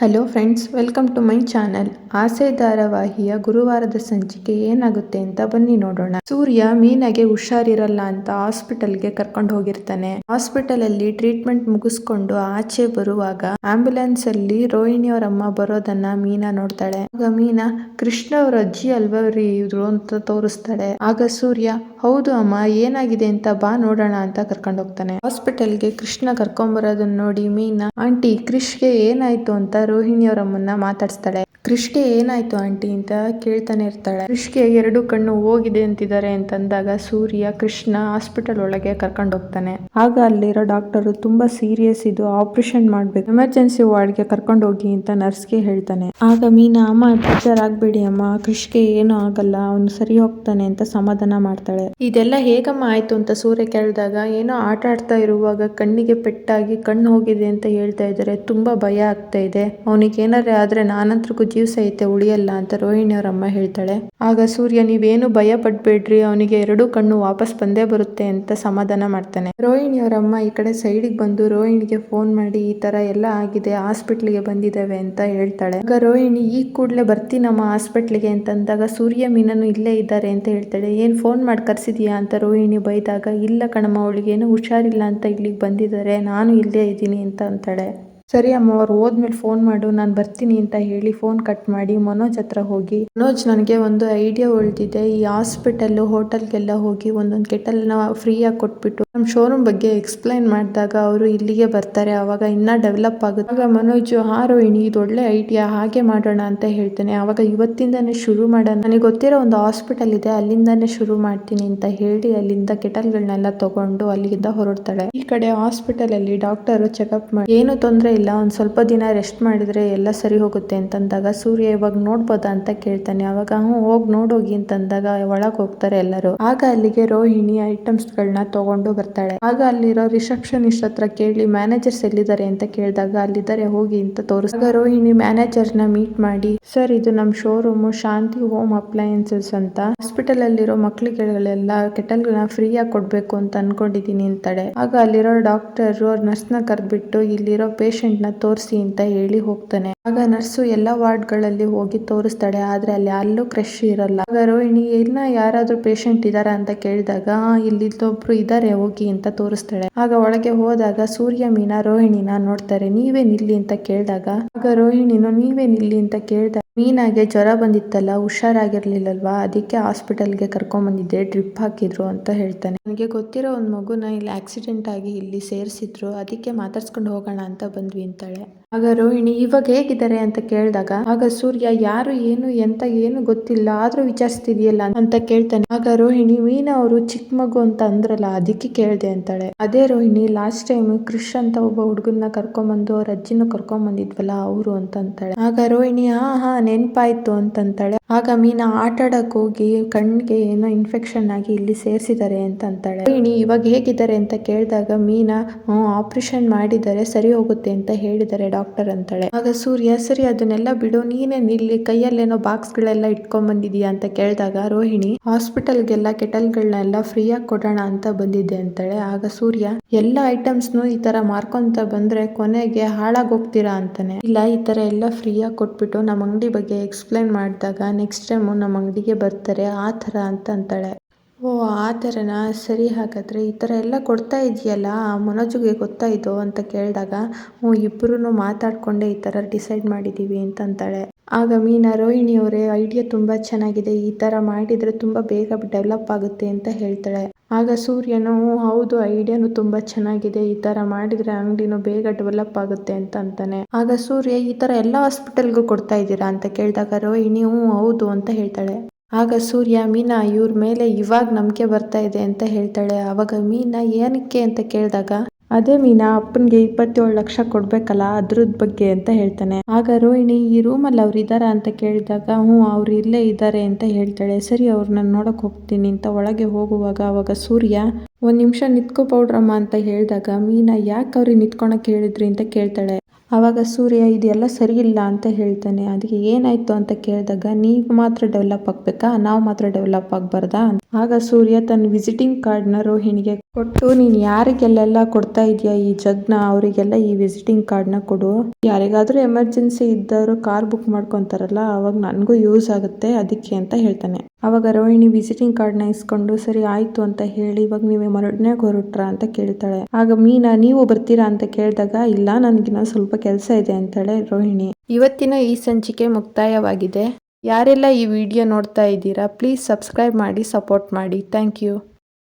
Hello friends welcome to my channel Aase ಧಾರಾವಾಹಿಯ ಗುರುವಾರದ ಸಂಚಿಕೆ ಏನಾಗುತ್ತೆ ಅಂತ ಬನ್ನಿ ನೋಡೋಣ. ಸೂರ್ಯ ಮೀನಾಗೆ ಹುಷಾರಿರಲ್ಲ ಅಂತ ಹಾಸ್ಪಿಟಲ್ಗೆ ಕರ್ಕೊಂಡು ಹೋಗಿರ್ತಾನೆ. ಹಾಸ್ಪಿಟಲ್ ಅಲ್ಲಿ ಟ್ರೀಟ್ಮೆಂಟ್ ಮುಗಿಸ್ಕೊಂಡು ಆಚೆ ಬರುವಾಗ ಆಂಬ್ಯುಲೆನ್ಸ್ ಅಲ್ಲಿ ರೋಹಿಣಿ ಅಮ್ಮ ಬರೋದನ್ನ ಮೀನಾ ನೋಡ್ತಾಳೆ. ಆಗ ಮೀನಾ, ಕೃಷ್ಣ ಅವ್ರ ಅಜ್ಜಿ ಅಲ್ವರಿ ಇದ್ರು ಅಂತ ತೋರಿಸ್ತಾಳೆ. ಆಗ ಸೂರ್ಯ, ಹೌದು ಅಮ್ಮ, ಏನಾಗಿದೆ ಅಂತ ಬಾ ನೋಡೋಣ ಅಂತ ಕರ್ಕೊಂಡು ಹೋಗ್ತಾನೆ ಹಾಸ್ಪಿಟಲ್ಗೆ ಕೃಷ್ಣ ಕರ್ಕೊಂಡ್ ಬರೋದನ್ನ ನೋಡಿ ಮೀನಾ, ಆಂಟಿ ಕ್ರಿಶ್ಗೆ ಏನಾಯ್ತು ಅಂತ ರೋಹಿಣಿ ಅವರ ಅಮ್ಮನ್ನ ಮಾತಾಡ್ಸ್ತಾಳೆ. ಕ್ರಿಶ್ಗೆ ಏನಾಯ್ತು ಆಂಟಿ ಅಂತ ಕೇಳ್ತಾನೆ ಇರ್ತಾಳೆ. ಕೃಷ್ಗೆ ಎರಡು ಕಣ್ಣು ಹೋಗಿದೆ ಅಂತಿದ್ದಾರೆ ಅಂತಂದಾಗ ಸೂರ್ಯ ಕೃಷ್ಣ ಹಾಸ್ಪಿಟಲ್ ಒಳಗೆ ಕರ್ಕೊಂಡು ಹೋಗ್ತಾನೆ. ಆಗ ಅಲ್ಲಿರೋ ಡಾಕ್ಟರ್ ತುಂಬಾ ಸೀರಿಯಸ್ ಇದು, ಆಪರೇಷನ್ ಮಾಡ್ಬೇಕು, ಎಮರ್ಜೆನ್ಸಿ ವಾರ್ಡ್ಗೆ ಕರ್ಕೊಂಡು ಹೋಗಿ ಅಂತ ನರ್ಸ್ಗೆ ಹೇಳ್ತಾನೆ. ಆಗ ಮೀನಾ, ಅಮ್ಮ, ಬೇಜಾರಾಗ್ಬೇಡಿ ಅಮ್ಮ ಕೃಷ್ಗೆ ಏನು ಆಗಲ್ಲ, ಅವನು ಸರಿ ಹೋಗ್ತಾನೆ ಅಂತ ಸಮಾಧಾನ ಮಾಡ್ತಾಳೆ. ಇದೆಲ್ಲ ಹೇಗಮ್ಮ ಆಯ್ತು? ಅಂತ ಸೂರ್ಯ ಕೇಳಿದಾಗ, ಏನೋ ಆಟ ಆಡ್ತಾ ಇರುವಾಗ ಕಣ್ಣಿಗೆ ಪೆಟ್ಟಾಗಿ ಕಣ್ಣು ಹೋಗಿದೆ ಅಂತ ಹೇಳ್ತಾ ಇದ್ದಾರೆ, ತುಂಬಾ ಭಯ ಆಗ್ತಾ ಇದೆ. ಅವನಿಗೆ ಏನಾರೇ ಆದ್ರೆ ನಾನಂತರಿಗೂ ಜೀವ ಐತೆ, ಉಳಿಯಲ್ಲ ಅಂತ ರೋಹಿಣಿ ಅವ್ರ ಅಮ್ಮ ಹೇಳ್ತಾಳೆ. ಆಗ ಸೂರ್ಯ, ನೀವೇನು ಭಯ ಪಡ್ಬೇಡ್ರಿ ಅವನಿಗೆ ಎರಡು ಕಣ್ಣು ವಾಪಸ್ ಬಂದೇ ಬರುತ್ತೆ ಅಂತ ಸಮಾಧಾನ ಮಾಡ್ತಾನೆ. ರೋಹಿಣಿ ಅವ್ರ ಅಮ್ಮ ಈ ಕಡೆ ಸೈಡಿಗೆ ಬಂದು ರೋಹಿಣಿಗೆ ಫೋನ್ ಮಾಡಿ, ಈ ತರ ಎಲ್ಲ ಆಗಿದೆ ಹಾಸ್ಪಿಟ್ಲಿಗೆ ಬಂದಿದ್ದಾವೆ ಅಂತ ಹೇಳ್ತಾಳೆ. ಆಗ ರೋಹಿಣಿ, ಈಗ ಕೂಡಲೇ ಬರ್ತೀನಮ್ಮ ಹಾಸ್ಪಿಟ್ಲಿಗೆ ಅಂತಂದಾಗ ಸೂರ್ಯ, ಮೀನನು ಇಲ್ಲೇ ಇದ್ದಾರೆ ಅಂತ ಹೇಳ್ತಾಳೆ. ಏನ್ ಫೋನ್ ಮಾಡಿ ಕರ್ಸಿದ್ಯಾ ಅಂತ ರೋಹಿಣಿ ಬೈದಾಗ, ಇಲ್ಲ ಕಣಮ್ಮ ಅವಳಿಗೆ ಏನೋ ಹುಷಾರಿಲ್ಲ ಅಂತ ಇಲ್ಲಿಗೆ ಬಂದಿದ್ದಾರೆ, ನಾನು ಇಲ್ಲೇ ಇದ್ದೀನಿ ಅಂತ ಅಂತಾಳೆ. ಸರಿ ಅಮ್ಮ, ಅವ್ರು ಹೋದ್ಮೇಲೆ ಫೋನ್ ಮಾಡು, ನಾನು ಬರ್ತೀನಿ ಅಂತ ಹೇಳಿ ಫೋನ್ ಕಟ್ ಮಾಡಿ ಮನೋಜ್ ಹತ್ರ ಹೋಗಿ. ಮನೋಜ್ ನನಗೆ ಒಂದು ಐಡಿಯಾ ಉಳಿದಿದೆ. ಈ ಹಾಸ್ಪಿಟಲ್ ಹೋಟೆಲ್ಗೆಲ್ಲ ಹೋಗಿ ಒಂದೊಂದು ಕೆಟಲ್ನ ಫ್ರೀಯಾಗಿ ಕೊಟ್ಬಿಟ್ಟು ನಮ್ಮ ಶೋರೂಮ್ ಬಗ್ಗೆ ಎಕ್ಸ್ಪ್ಲೈನ್ ಮಾಡಿದಾಗ ಅವರು ಇಲ್ಲಿಗೆ ಬರ್ತಾರೆ, ಅವಾಗ ಇನ್ನ ಡೆವಲಪ್ ಆಗುತ್ತೆ. ಆಗ ಮನೋಜ್ ಆ ರೋಹಿಣಿ, ಇದು ಒಳ್ಳೆ ಐಡಿಯಾ ಹಾಗೆ ಮಾಡೋಣ ಅಂತ ಹೇಳ್ತೇನೆ. ಅವಾಗ ಇವತ್ತಿಂದಾನೇ ಶುರು ಮಾಡೋಣ. ನನಗೆ ಗೊತ್ತಿರೋ ಒಂದು ಹಾಸ್ಪಿಟಲ್ ಇದೆ, ಅಲ್ಲಿಂದಾನೇ ಶುರು ಮಾಡ್ತೀನಿ ಅಂತ ಹೇಳಿ ಅಲ್ಲಿಂದ ಕೆಟಲ್ಗಳನ್ನೆಲ್ಲ ತಗೊಂಡು ಅಲ್ಲಿಂದ ಹೊರಡ್ತಾಳೆ. ಈ ಕಡೆ ಹಾಸ್ಪಿಟಲ್ ಅಲ್ಲಿ ಡಾಕ್ಟರ್ ಚೆಕಪ್ ಮಾಡಿ, ಏನು ತೊಂದರೆ ಇಲ್ಲ, ಒಂದು ಸ್ವಲ್ಪ ದಿನ ರೆಸ್ಟ್ ಮಾಡಿದ್ರೆ ಎಲ್ಲ ಸರಿ ಹೋಗುತ್ತೆ ಅಂತಂದಾಗ ಸೂರ್ಯ ಇವಾಗ ನೋಡ್ಬೋದಾ ಅಂತ ಕೇಳ್ತಾನೆ. ಅವಾಗ ಹ್ಞೂ, ಹೋಗಿ ನೋಡೋಗಿ ಅಂತಂದಾಗ ಒಳಗೆ ಹೋಗ್ತಾರೆ ಎಲ್ಲರೂ. ಆಗ ಅಲ್ಲಿಗೆ ರೋಹಿಣಿ ಐಟಮ್ಸ್ಗಳನ್ನ ತಗೊಂಡು ಬರ್ತಾಳೆ. ಆಗ ಅಲ್ಲಿರೋ ರಿಸೆಪ್ಷನಿಸ್ಟ್ ಹತ್ರ ಕೇಳಿ ಮ್ಯಾನೇಜರ್ಸ್ ಎಲ್ಲಿದ್ದಾರೆ? ಅಂತ ಕೇಳಿದಾಗ, ಅಲ್ಲಿದ್ದಾರೆ, ಹೋಗಿ ಅಂತ ತೋರಿಸಿದಾಗ ರೋಹಿಣಿ ಮ್ಯಾನೇಜರ್ನ ಮೀಟ್ ಮಾಡಿ, ಸರ್, ಇದು ನಮ್ಮ ಶೋರೂಮ್ ಶಾಂತಿ ಹೋಮ್ ಅಪ್ಲಯನ್ಸಸ್ ಅಂತ. ಹಾಸ್ಪಿಟಲ್ ಅಲ್ಲಿರೋ ಮಕ್ಳಿಗೆಲ್ಲ ಕೆಟಲ್ಗಳನ್ನ ಫ್ರೀ ಆಗಿ ಕೊಡ್ಬೇಕು ಅಂತ ಅನ್ಕೊಂಡಿದೀನಿ, ಅಂತಾಳೆ. ಆಗ ಅಲ್ಲಿರೋ ಡಾಕ್ಟರ್ ನರ್ಸ್ನ ಕರ್ಬಿಟ್ಟು ಇಲ್ಲಿರೋ ಪೇಷಂಟ್ ನ ತೋರಿಸಿ ಅಂತ ಹೇಳಿ ಹೋಗ್ತಾನೆ. ಆಗ ನರ್ಸು ಎಲ್ಲ ವಾರ್ಡ್ಗಳಲ್ಲಿ ಹೋಗಿ ತೋರಿಸ್ತಾಳೆ. ಆದ್ರೆ ಅಲ್ಲಿ ಅಲ್ಲೂ ಕ್ರಶ್ ಇರಲ್ಲ. ಆಗ ರೋಹಿಣಿ ಇನ್ನ ಯಾರಾದರೂ ಪೇಷಂಟ್ ಇದಾರ ಅಂತ ಕೇಳಿದಾಗ "ಆ, ಇಲ್ಲಿ ಇಲ್ಲೊಬ್ರು ಇದ್ದಾರೆ ಹೋಗಿ ಅಂತ ತೋರಿಸ್ತಾಳೆ. ಆಗ ಒಳಗೆ ಹೋದಾಗ ಸೂರ್ಯ ಮೀನಾ ರೋಹಿಣಿನ ನೋಡ್ತಾರೆ. ನೀವೇ ನಿಲ್ಲಿ ಅಂತ ಕೇಳಿದಾಗ ಆಗ ರೋಹಿಣಿನು ನೀವೇ ನಿಲ್ಲಿ ಅಂತ ಕೇಳಿದಾಗ ಮೀನಾಗೆ ಜ್ವರ ಬಂದಿತ್ತಲ್ಲ, ಹುಷಾರಾಗಿರ್ಲಿಲ್ಲಲ್ವಾ? ಅದಕ್ಕೆ ಹಾಸ್ಪಿಟಲ್ಗೆ ಕರ್ಕೊಂಬಂದಿದ್ದೆ ಡ್ರಿಪ್ ಹಾಕಿದ್ರು ಅಂತ ಹೇಳ್ತಾನೆ. ನನಗೆ ಗೊತ್ತಿರೋ ಒಂದು ಮಗುನ ಇಲ್ಲಿ ಆಕ್ಸಿಡೆಂಟ್ ಆಗಿ ಇಲ್ಲಿ ಸೇರಿಸಿದ್ರು, ಅದಕ್ಕೆ ಮಾತಾಡ್ಸ್ಕೊಂಡು ಹೋಗೋಣ ಅಂತ ಬಂದ್ವಿ ಅಂತಾಳೆ. ಆಗ ರೋಹಿಣಿ ಇವಾಗ ಹೇಗಿದ್ದಾರೆ ಅಂತ ಕೇಳಿದಾಗ, ಆಗ ಸೂರ್ಯ ಯಾರು, ಏನು, ಎಂತ, ಏನು ಗೊತ್ತಿಲ್ಲ, ಆದ್ರೂ ವಿಚಾರಿಸ್ತಿದ್ಯಲ್ಲ ಅಂತ ಕೇಳ್ತಾನೆ. ಆಗ ರೋಹಿಣಿ ವೀಣಾ ಅವರು ಚಿಕ್ಕ ಮಗು ಅಂತ ಅಂದ್ರಲ್ಲ, ಅದಕ್ಕೆ ಕೇಳ್ದೆ ಅಂತಾಳೆ. ಅದೇ ರೋಹಿಣಿ ಲಾಸ್ಟ್ ಟೈಮ್ ಕ್ರಿಶ್ ಅಂತ ಒಬ್ಬ ಹುಡುಗನ್ನ ಕರ್ಕೊಂಬಂದು ಅವ್ರ ಅಜ್ಜಿನ ಕರ್ಕೊಂಡ್ ಬಂದಿದ್ವಲ್ಲ ಅವರು ಅಂತ ಅಂತಾಳೆ. ಆಗ ರೋಹಿಣಿ ಹಾ ಹಾ ನೆನ್ಪಾಯ್ತು ಅಂತಂತಾಳೆ ಆಗ ಮೀನಾ ಆಟ ಹೋಗಿ ಕಣ್ಣಿಗೆ ಏನೋ ಇನ್ಫೆಕ್ಷನ್ ಆಗಿ ಇಲ್ಲಿ ಸೇರಿಸಿದ್ದಾರೆ ಅಂತ ಅಂತಾಳೆ. ರೋಹಿಣಿ ಇವಾಗ ಹೇಗಿದ್ದಾರೆ ಅಂತ ಕೇಳಿದಾಗ ಮೀನಾ ಆಪ್ರೇಷನ್ ಮಾಡಿದ್ದಾರೆ ಸರಿ ಹೋಗುತ್ತೆ ಅಂತ ಹೇಳಿದ್ದಾರೆ ಡಾಕ್ಟರ್ ಅಂತಾಳೆ. ಆಗ ಸೂರ್ಯ, ಸರಿ, ಅದನ್ನೆಲ್ಲ ಬಿಡು, ನೀನೇ ಇಲ್ಲಿ ಕೈಯಲ್ಲೇನೋ ಬಾಕ್ಸ್ ಗಳೆಲ್ಲ ಇಟ್ಕೊಂಡ್ ಬಂದಿದೀಯಾ ಅಂತ ಕೇಳಿದಾಗ ರೋಹಿಣಿ ಹಾಸ್ಪಿಟಲ್ಗೆಲ್ಲ ಕೆಟಲ್ಗಳನ್ನೆಲ್ಲ ಫ್ರೀಯಾಗಿ ಕೊಡೋಣ ಅಂತ ಬಂದಿದ್ದೆ ಅಂತಾಳೆ. ಆಗ ಸೂರ್ಯ, ಎಲ್ಲ ಐಟಮ್ಸ್ನು ಈ ತರ ಮಾರ್ಕೊಂತ ಬಂದ್ರೆ ಕೊನೆಗೆ ಹಾಳಾಗೋಗ್ತೀರಾ ಅಂತಾನೆ. ಇಲ್ಲ, ಈ ತರ ಎಲ್ಲ ಫ್ರೀಯಾಗಿ ಕೊಟ್ಬಿಟ್ಟು ನಮ್ಮ ಅಂಗಡಿ ಬಗ್ಗೆ ಎಕ್ಸ್ಪ್ಲೈನ್ ಮಾಡಿದಾಗ ನೆಕ್ಸ್ಟ್ ಟೈಮ್ ನಮ್ಮ ಅಂಗಡಿಗೆ ಬರ್ತಾರೆ, ಆ ಥರ ಅಂತ ಅಂತಾಳೆ. ಓ, ಆ ಥರನಾ? ಸರಿ ಹಾಗಾದರೆ ಈ ಥರ ಎಲ್ಲ ಕೊಡ್ತಾ ಇದೆಯಲ್ಲ ಮನೋಜಿಗೆ ಗೊತ್ತಾಯಿತು ಅಂತ ಕೇಳಿದಾಗ, ಹ್ಞೂ ಇಬ್ಬರೂ ಮಾತಾಡ್ಕೊಂಡೆ ಈ ಥರ ಡಿಸೈಡ್ ಮಾಡಿದ್ದೀವಿ ಅಂತ ಅಂತಾಳೆ. ಆಗ ಮೀನಾ, ರೋಹಿಣಿ ಅವರೇ ಐಡಿಯಾ ತುಂಬ ಚೆನ್ನಾಗಿದೆ, ಈ ಥರ ಮಾಡಿದರೆ ತುಂಬ ಬೇಗ ಡೆವಲಪ್ ಆಗುತ್ತೆ ಅಂತ ಹೇಳ್ತಾಳೆ. ಆಗ ಸೂರ್ಯನು "ಹ್ಞೂ, ಹೌದು ಐಡಿಯಾನು ತುಂಬಾ ಚೆನ್ನಾಗಿದೆ. ಈ ತರ ಮಾಡಿದ್ರೆ ಅಂಗಡಿನೂ ಬೇಗ ಡೆವಲಪ್ ಆಗುತ್ತೆ ಅಂತ ಅಂತಾನೆ. ಆಗ ಸೂರ್ಯ ಈ ತರ ಎಲ್ಲ ಹಾಸ್ಪಿಟಲ್ಗೂ ಕೊಡ್ತಾ ಇದ್ದೀರಾ ಅಂತ ಕೇಳಿದಾಗ ರೋಹಿಣಿ ಹ್ಞೂ ಹೌದು ಅಂತ ಹೇಳ್ತಾಳೆ. ಆಗ ಸೂರ್ಯ ಮೀನಾ ಇವ್ರ ಮೇಲೆ ಇವಾಗ ನಂಬಿಕೆ ಬರ್ತಾ ಇದೆ ಅಂತ ಹೇಳ್ತಾಳೆ. ಅವಾಗ ಮೀನಾ ಏನಕ್ಕೆ ಅಂತ ಕೇಳಿದಾಗ ಅದೇ ಮೀನಾ, ಅಪ್ಪನಿಗೆ ಇಪ್ಪತ್ತೇಳು ಲಕ್ಷ ಕೊಡ್ಬೇಕಲ್ಲ, ಅದ್ರದ್ ಬಗ್ಗೆ ಅಂತ ಹೇಳ್ತಾನೆ. ಆಗ ರೋಹಿಣಿ, ಈ ರೂಮಲ್ಲಿ ಅವ್ರು ಇದಾರ ಅಂತ ಕೇಳಿದಾಗ, ಹ್ಞೂ, ಅವ್ರು ಇಲ್ಲೇ ಇದ್ದಾರೆ ಅಂತ ಹೇಳ್ತಾಳೆ. ಸರಿ ಅವ್ರನ್ನ ನೋಡಕ್ ಹೋಗ್ತೀನಿ ಅಂತ ಒಳಗೆ ಹೋಗುವಾಗ ಅವಾಗ ಸೂರ್ಯ, ಒಂದ್ ನಿಮಿಷ ನಿತ್ಕೋ ಪೌಡ್ರಮ್ಮ ಅಂತ ಹೇಳಿದಾಗ ಮೀನಾ, ಯಾಕೆ ಅವ್ರಿಗೆ ನಿತ್ಕೊಳಕ್ ಹೇಳಿದ್ರಿ ಅಂತ ಕೇಳ್ತಾಳೆ. ಅವಾಗ ಸೂರ್ಯ ಇದೆಲ್ಲ ಸರಿ ಇಲ್ಲ ಅಂತ ಹೇಳ್ತಾನೆ. ಅದಕ್ಕೆ ಏನಾಯ್ತು ಅಂತ ಕೇಳಿದಾಗ, ನೀವು ಮಾತ್ರ ಡೆವಲಪ್ ಆಗ್ಬೇಕಾ? ನಾವು ಮಾತ್ರ ಡೆವಲಪ್ ಆಗ್ಬಾರ್ದಾ? ಆಗ ಸೂರ್ಯ ತನ್ನ ವಿಸಿಟಿಂಗ್ ಕಾರ್ಡ್ನ ರೋಹಿಣಿಗೆ ಕೊಟ್ಟು, ನೀನ್ ಯಾರಿಗೆಲ್ಲೆಲ್ಲ ಕೊಡ್ತಾ ಇದೀಯ ಈ ಜಗ್ನ? ಅವರಿಗೆಲ್ಲ ಈ ವಿಸಿಟಿಂಗ್ ಕಾರ್ಡ್ನ ಕೊಡು. ಯಾರಿಗಾದ್ರೂ ಎಮರ್ಜೆನ್ಸಿ ಇದ್ದವರು ಕಾರ್ ಬುಕ್ ಮಾಡ್ಕೊಂತಾರಲ್ಲ, ಅವಾಗ ನನಗೂ ಯೂಸ್ ಆಗುತ್ತೆ, ಅದಕ್ಕೆ ಅಂತ ಹೇಳ್ತಾನೆ. ಅವಾಗ ರೋಹಿಣಿ ವಿಸಿಟಿಂಗ್ ಕಾರ್ಡ್ನ ಇಸ್ಕೊಂಡು, ಸರಿ, ಆಯ್ತು ಅಂತ ಹೇಳಿ, ಇವಾಗ ನೀವೇ ಮರಡನೇ ಹೊರಟ್ರ? ಅಂತ ಕೇಳ್ತಾಳೆ. ಆಗ, ಮೀನಾ, ನೀವು ಬರ್ತೀರಾ? ಅಂತ ಕೇಳಿದಾಗ, ಇಲ್ಲ, ನನಗಿನ್ನ ಸ್ವಲ್ಪ ಕೆಲಸ ಇದೆ ಅಂತಾಳೆ ರೋಹಿಣಿ. ಇವತ್ತಿನ ಈ ಸಂಚಿಕೆ ಮುಕ್ತಾಯವಾಗಿದೆ. ಯಾರೆಲ್ಲ ಈ ವಿಡಿಯೋ ನೋಡ್ತಾ ಇದ್ದೀರಾ ಪ್ಲೀಸ್ ಸಬ್ಸ್ಕ್ರೈಬ್ ಮಾಡಿ ಸಪೋರ್ಟ್ ಮಾಡಿ. Thank you